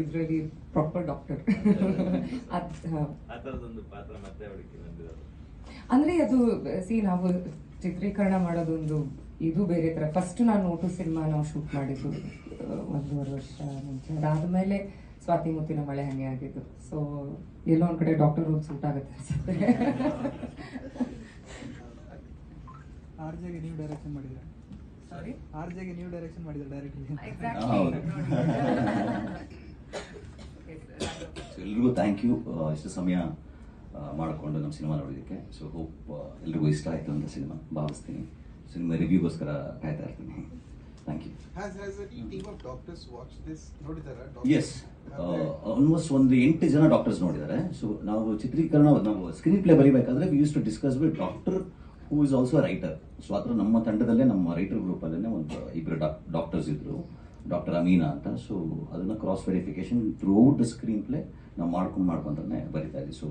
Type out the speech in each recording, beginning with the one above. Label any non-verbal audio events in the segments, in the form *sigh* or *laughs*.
ಇದರಲ್ಲಿ proper doctor ಅಂದ್ರೆ ಅದು ಸಿ ನಾವು ಚಿತ್ರೀಕರಣ ಮಾಡೋದೊಂದು ಇದು ಬೇರೆ ತರ. ಫಸ್ಟ್ ನಾನು ನೋಟು ಸಿನಿಮಾ ನಾವು ಶೂಟ್ ಮಾಡಿದ್ದು ಒಂದೂವರೆ ವರ್ಷ ಮುಂಚೆ. ಅದಾದ್ಮೇಲೆ ಸ್ವಾತಿ ಮುತ್ತಿನ ಮಳೆ ಹಂಗೆ ಆಗಿದ್ದು. ಸೊ ಎಲ್ಲೋ ಒಂದ್ ಕಡೆ ಡಾಕ್ಟರ್ ರೋಲ್ ಸೂಟ್ ಆಗುತ್ತೆ ಅನ್ಸುತ್ತೆ. *laughs* ಆರ್ ಜೆಗೆ ನೀವು ಡೈರೆಕ್ಷನ್ ಮಾಡಿದ್ರೆ ಸಾರಿ ಆರ್ ಜೆಗೆ ನೀವು ಡೈರೆಕ್ಷನ್ ಮಾಡಿದ್ರೆ ಡೈರೆಕ್ಟ್ಲಿ ಹೌದು. ಸೊ ಎಲ್ರಿಗೂ ಥ್ಯಾಂಕ್ ಯು ಇಷ್ಟು ಸಮಯ ಮಾಡಿಕೊಂಡು ನಮ್ಮ ಸಿನಿಮಾ ನೋಡೋದಕ್ಕೆ ಸೊ ಹೋಪ್ ಎಲ್ರಿಗೂ ಇಷ್ಟ ಆಯಿತು ಅಂತ ಸಿನಿಮಾ ಭಾವಿಸ್ತೀನಿ. ಸಿನಿಮಾ ರಿವ್ಯೂಗೋಸ್ಕರ ಕಾಯ್ತಾ ಇರ್ತೀನಿ. ಥ್ಯಾಂಕ್ ಯು ಎಸ್ ಆಲ್ಮೋಸ್ಟ್ ಒಂದು ಎಂಟು ಜನ ಡಾಕ್ಟರ್ಸ್ ನೋಡಿದ್ದಾರೆ. ಸೊ ನಾವು ಚಿತ್ರೀಕರಣ ನಾವು screen play ಬರೀಬೇಕಾದ್ರೆ we use to discuss with doctor who is also writer so ಅದ್ರ ನಮ್ಮ ತಂಡದಲ್ಲೇ ನಮ್ಮ ರೈಟರ್ ಗ್ರೂಪಲ್ಲೇ ಒಂದು ಇಬ್ಬರು ಡಾಕ್ಟರ್ಸ್ ಇದ್ರು. ಡಾಕ್ಟರ್ ಅಮೀನಾ ಅಂತ. ಸೊ ಅದನ್ನ cross verification throughout the screen play ನಾವು ಮಾಡ್ಕೊಂಡು ಮಾಡ್ಕೊಂತಾನೆ ಬರಿತಾ ಇದ್ದೀವಿ ಸೊ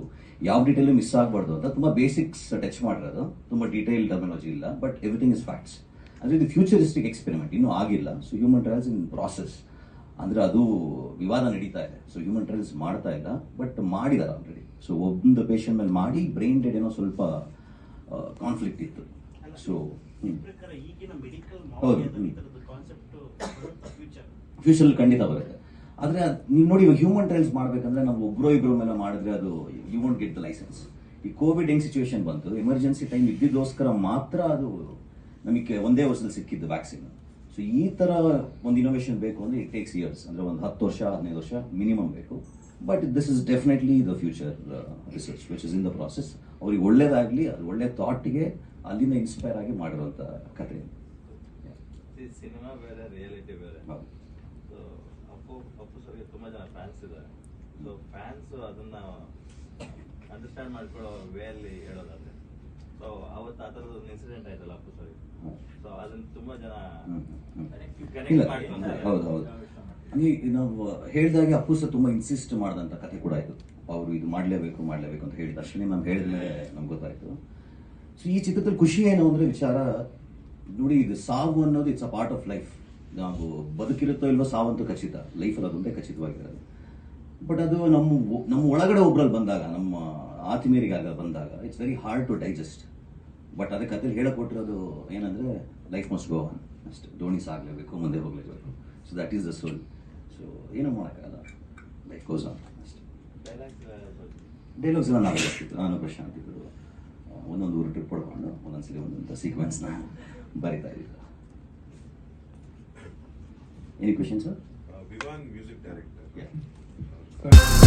ಯಾವ ಡೀಟೇಲ್ ಮಿಸ್ ಆಗಬಾರ್ದು ಅಂತ ತುಂಬಾ ಬೇಸಿಕ್ಸ್ ಟಚ್ ಮಾಡಿರೋದು ತುಂಬಾ ಡೀಟೇಲ್ ಟರ್ಮಿನಾಲಜಿ ಇಲ್ಲ ಬಟ್ ಎವ್ರಿಥಿಂಗ್ ಇಸ್ ಫ್ಯಾಕ್ಟ್ಸ್ ಅಂದ್ರೆ ಇದು ಫ್ಯೂಚರಿಸ್ಟಿಕ್ ಎಕ್ಸ್ಪೆರಿಮೆಂಟ್ ಇನ್ನೂ ಆಗಿಲ್ಲ. So human trials in process ಅಂದ್ರೆ ಅದು ವಿವಾದ ನಡೀತಾ ಇದೆ. ಸೊ ಹ್ಯೂಮನ್ ಟ್ರಯಲ್ಸ್ ಮಾಡ್ತಾ ಇಲ್ಲ ಬಟ್ ಮಾಡಿದಾರೆ ಆಲ್ರೆಡಿ ಸೊ ಒಂದು ಪೇಷಂಟ್ ಮೇಲೆ ಮಾಡಿ ಬ್ರೈನ್ ಡೆಡ್ ಏನೋ ಸ್ವಲ್ಪ ಕಾನ್ಫ್ಲಿಕ್ಟ್ ಇತ್ತು. ಸೊ ಹೌದು, ಫ್ಯೂಚರ್ ಖಂಡಿತ ಬರುತ್ತೆ. ಆದ್ರೆ ನೀವು ನೋಡಿ ಇವಾಗ ಹ್ಯೂಮನ್ ಟ್ರಯಲ್ಸ್ ಮಾಡ್ಬೇಕಂದ್ರೆ ನಾವು ಒಬ್ರೋ ಇಬ್ರು ಮೇಲೆ ಮಾಡಿದ್ರೆ ಅದು you want get the licence ಈ ಕೋವಿಡ್ ಹೆಂಗ್ ಸಿಚುವೇಶನ್ ಬಂತು ಎಮರ್ಜೆನ್ಸಿ ಟೈಮ್ ಇದ್ದಿದ್ದೋಸ್ಕರ ಮಾತ್ರ ಅದು ನಮಗೆ ಒಂದೇ ವರ್ಷದಲ್ಲಿ ಸಿಕ್ಕಿದ್ದು ವ್ಯಾಕ್ಸಿನ್ ಸೊ ಈ ತರ ಒಂದು ಇನೋವೇಶನ್ ಬೇಕು ಅಂದ್ರೆ ಇಟ್ ಟೇಕ್ಸ್ ಇಯರ್ಸ್ ಅಂದ್ರೆ ಒಂದು ಹತ್ತು ವರ್ಷ, ಹದಿನೈದು ವರ್ಷ ಮಿನಿಮಮ್ ಬೇಕು. But this is definitely the future research which is in the process ಅವ್ರಿಗೆ ಒಳ್ಳೇದಾಗ್ಲಿ, ಅದು ಒಳ್ಳೆ ಥಾಟ್ಗೆ ಅಲ್ಲಿಂದ ಇನ್ಸ್ಪೈರ್ ಆಗಿ ಮಾಡಿರುವಂತ ಕಥೆ ಸಿನಿಮಾ ಬೇರೆ ರಿಯಾಲಿಟಿ ಬೇರೆ. ಸೊ ಅಪ್ಪು ಅಪ್ಪು ಸರ್ಗೆ ತುಂಬಾ ಜನ ಫ್ಯಾನ್ಸ್ ಇದ್ದಾರೆ ಸೊ ಫ್ಯಾನ್ಸ್ ಅದನ್ನ ಅಂಡರ್ಸ್ಟ್ಯಾಂಡ್ ಮಾಡ್ಕೊಳ್ಳೋ ವೇ ಅಲ್ಲಿ ಹೇಳೋದಾದ್ರೆ ಸೊ ಅವತ್ತು ಆ ಥರದ ಒಂದು ಇನ್ಸಿಡೆಂಟ್ ಆಯ್ತಲ್ಲ ಅಪ್ಪು ಸರ್. ಸೊ ಅದನ್ನ ತುಂಬಾ ಜನ. ಕನೆಕ್ಟ್ ಮಾಡ್ಕೊಂತಾರೆ ಹೌದು ಹಂಗೆ ನಾವು ಹೇಳಿದಾಗೆ ಅಪ್ಪು ಸರ್ ತುಂಬಾ ಇನ್ಸಿಸ್ಟ್ ಮಾಡಿದಂತ ಕಥೆ ಕೂಡ ಆಯ್ತು ಅವರು ಇದು ಮಾಡಲೇಬೇಕು ಮಾಡಲೇಬೇಕು ಅಂತ ಹೇಳಿದ ಅಷ್ಟೇ ನಾನು ಹೇಳಿದ್ರೆ ನಮ್ಗೆ ಗೊತ್ತಾಯ್ತು ಸೊ ಈ ಚಿತ್ರದಲ್ಲಿ ಖುಷಿ ಏನು ಅಂದ್ರೆ ವಿಚಾರ ನೋಡಿ ಇದು ಸಾವು ಅನ್ನೋದು it's a part of life ನಾವು ಬದುಕಿರುತ್ತೋ ಇಲ್ವೋ ಸಾವಂತೂ ಖಚಿತ. ಲೈಫಲ್ಲಿ ಅದೊಂದೇ ಖಚಿತವಾಗಿರೋದು. ಬಟ್ ಅದು ನಮ್ಮ ನಮ್ಮ ಒಳಗಡೆ ಒಬ್ಬರಲ್ಲಿ ಬಂದಾಗ ನಮ್ಮ ಆತ್ಮೀಯರಿಗಾಗ ಬಂದಾಗ it's very hard to digest but ಅದಕ್ಕೆ ಅದ್ರಲ್ಲಿ ಹೇಳಕೊಟ್ಟಿರೋದು ಏನಂದ್ರೆ ಲೈಫ್ ಮಸ್ಟ್ ಗೋ ಆನ್ ಅಷ್ಟೇ. ದೋಣಿ ಸಾಗಲೇಬೇಕು ಮುಂದೆ ಹೋಗ್ಲೇಬೇಕು. So that is the soul so ಏನೂ ಮಾಡೋಕ್ಕಾಗಲ್ಲ. ಲೈಫ್ ಗೋಸ್ ಆನ್ ಅಷ್ಟೇ. ಡೈಲಾಗ್ಸ್ ಡೈಲಾಗ್ಸ್ ಎಲ್ಲ ನಾವೇ ಬರ್ತಿತ್ತು ನಾನು ಪ್ರಶಾಂತ್ ಇಬ್ಬರು ಒಂದೊಂದು ಊರು ಟ್ರಿಪ್ ಹೊಡ್ಕೊಂಡು ಒಂದೊಂದ್ಸಲಿ ಒಂದೊಂದು ಸೀಕ್ವೆನ್ಸ್ನ ಬರಿತಾ ಇದ್ದಿದ್ದು any question sir Vivan music director. Yeah. Sorry.